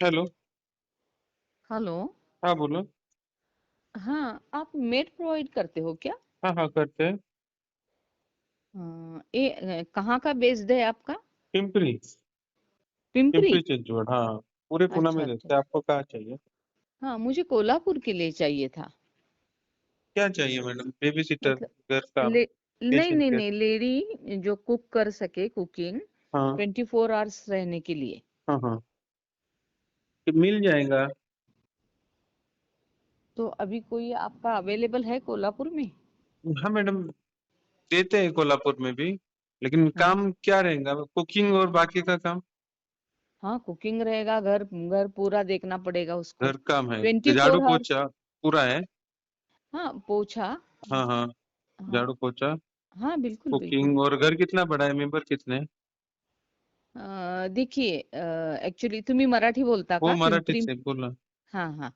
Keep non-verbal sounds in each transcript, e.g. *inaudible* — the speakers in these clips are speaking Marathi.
हेलो। हेलो। हाँ बोलो। हाँ आप मेड प्रोवाइड करते हो क्या? हाँ हाँ करते हैं। अ, ये अ, कहाँ का बेस्ड है आपका? पिंपरी। पिंपरी? पिंपरी चिंचवड हाँ पूरे पुणे में अच्छा देते अच्छा। हैं। आपको कहाँ चाहिए? हाँ मुझे कोल्हापुर के लिए चाहिए था। क्या चाहिए मैडम? बेबी सिटर मतलब घर काम ले नहीं पेशेंट नहीं केयर नहीं लेडी जो कुक कर सके कुकिंग हाँ। ट्वेंटी फोर आवर्स रहने के लिए। हाँ हाँ। कि मिल जाएगा। तो अभी कोई आपका अवेलेबल है कोल्हापुर में? हाँ मैडम देते हैं कोल्हापुर में भी लेकिन हाँ। काम क्या रहेगा? कुकिंग और बाकी का काम? हाँ कुकिंग रहेगा घर घर पूरा देखना पड़ेगा उसको। घर काम है। झाड़ू पोछा पूरा है? हाँ पोछा। हाँ हाँ। हाँ। झाड़ू पोछा? हाँ बिल्कुल बिल्कुल। कुकिंग और घर कितना बड़ा है? मेंबर कितने हैं? अ, देखिए तुम्ही मराठी बोलता हो का? मराठीच पिंपरी आहे बोला. हा हा.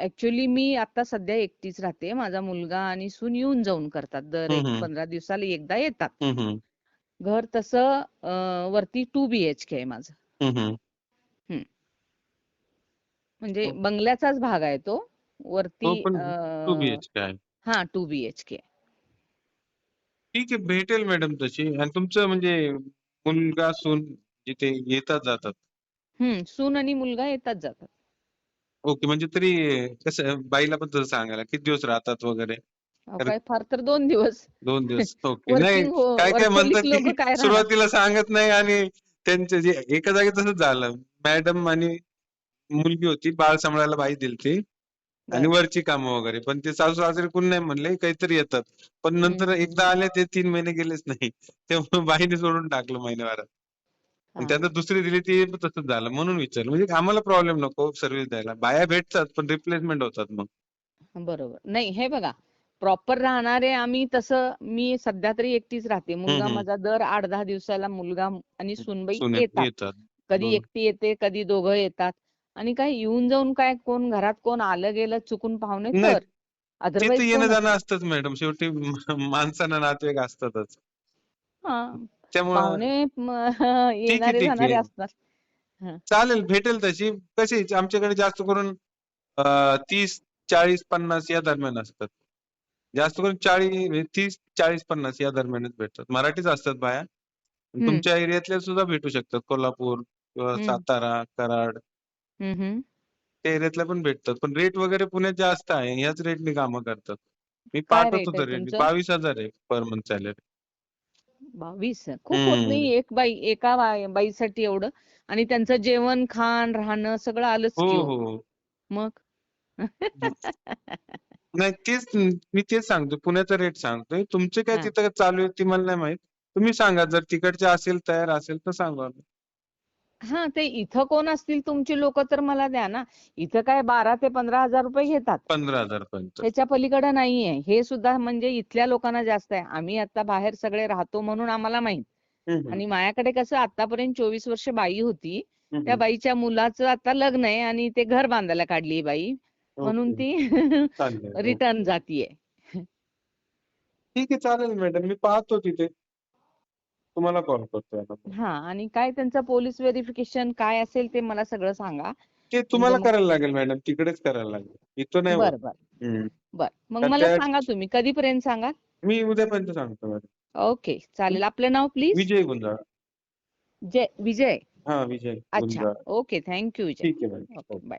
ऍक्च्युली मी आता सध्या एकटीच राहते. माझा मुलगा आणि सून येऊन जाऊन करतात. दर एक पंधरा दिवसाला एकदा येतात. घर तसं अ, वरती टू बी एच के आहे माझं. म्हणजे हो. बंगल्याचाच भाग आहे तो. हो, वरती पण अ, आहे. हा टू बी एच के ठीक आहे भेटेल मॅडम तशी. आणि तुमचं म्हणजे मुलगा सून जिथे येतात जातात. हम्म सून आणि मुलगा येतात जातात. ओके म्हणजे तरी कसं बाईला पण तसं सांगायला किती दिवस राहतात वगैरे? अहो, काय फार तर दोन दिवस. दोन दिवस ओके. नाही वर्किंग काय काय म्हणतात वर्कोलिक लोक की काय राहणार? सुरुवातीला सांगत नाही आणि त्यांचे जे एका जागी तसंच झालं. मॅडम आणि मुलगी होती बाळ सांभाळायला बाई दिलती. आणि वरची कामं वगैरे. पण ते सासू सासरे कोण नाही म्हणले काहीतरी येतात. पण नंतर हम्म. एकदा. आले ते तीन महिने गेलेच नाही. तेव्हा बाईने सोडून टाकलं महिन्याभरात आणि हा. त्यांना दुसरी दिली ती पण तसंच झालं म्हणून विचारलं. म्हणजे आम्हाला प्रॉब्लेम नको सर्व्हिस द्यायला. बाया भेटतात पण रिप्लेसमेंट होतात मग. बरोबर. नाही हे बघा. प्रॉपर राहणारे आम्ही तसं मी सध्या तरी एकटीच राहते. हम्म मुलगा हम्म. माझा दर आठ दहा दिवसाला मुलगा आणि सूनबाई सुने येतात. येतात. कधी बरोबर. एकटी येते कधी दोघं येतात. आणि काय येऊन जाऊन काय कोण घरात कोण आलं गेलं चुकून पाहुणे नाही. तर? ते तर अदरवाईज येणं कोण जाणं असतं असतंच मॅडम शेवटी माणसांना नातेवाईक असतातच. हा. त्यामुळं पाहुणे म, ठीक आहे येणारे ठीक जाणारे आहे असतात हा. चालेल भेटेल तशी. कशी आमच्याकडे जास्त करून अं, तीस चाळीस पन्नास या दरम्यान असतात. जास्त करून चाळीस तीस चाळीस पन्नास या दरम्यानच भेटतात. मराठीच असतात बाया. हम्म. तुमच्या एरियातल्या सुद्धा भेटू शकतात. कोल्हापूर किंवा हम्म. सातारा कराड त्या एरियातल्या पण भेटतात. पण रेट वगैरे पुण्यात जास्त आहे. ह्याच रेटने कामं करतात. मी काय पाठवतो रेट आहे तर रेट तुमचं? बावीस हजार आहे पर मंथ सॅलरी बावीस? खूप होत नाही. एक बाई एका बाई- बाईसाठी एवढं. आणि त्यांचं जेवण खाण राहणं सगळं आलंच हो की हो. हो. मग? *laughs* नाही तेच मी तेच सांगतो. पुण्याचा रेट सांगतोय. तुमचे काय हा. तिथं चालू आहे ती मला नाही माहीत. तुम्ही सांगा. जर तिकडचे असेल तयार असेल तर सांगा. हा ते इथं कोण असतील तुमची लोक तर मला द्या ना. इथं काय बारा ते पंधरा हजार रुपये घेतात. पंधरा हजार पर्यंत ह्याच्या पलीकडे नाहीये. हे सुद्धा म्हणजे इथल्या लोकांना जास्त आहे. आम्ही आता बाहेर सगळे राहतो म्हणून आम्हाला माहीत. हम्म, आणि माझ्याकडे कसं आतापर्यंत चोवीस वर्ष बाई होती. हम्म, त्या बाईच्या मुलाचं आता लग्न आहे आणि ते घर बांधायला काढली बाई. म्हणून ती चालेल. *laughs* रिटर्न जातीये. ठीक आहे चालेल मॅडम. मी पाहतो तिथे. तुम्हाला कॉल करतो आता. हा आणि काय त्यांचं पोलीस व्हेरिफिकेशन काय असेल ते मला सगळं सांगा. ते म्हणजे तुम्हाला मग करायला लागेल मॅडम तिकडेच करायला लागेल. इथं नाही होत. बर बर. हम्म. बर. मग तर मला त्या सांगा तुम्ही कधीपर्यंत सांगा मी उद्यापर्यंत सांगतो मॅडम. ओके चालेल. आपलं नाव प्लीज? विजय गुंजाळ. जय विजय? हा विजय अच्छा गुंजाळ. ओके थँक्यू विजय. ठीक आहे मॅडम. Okay bye.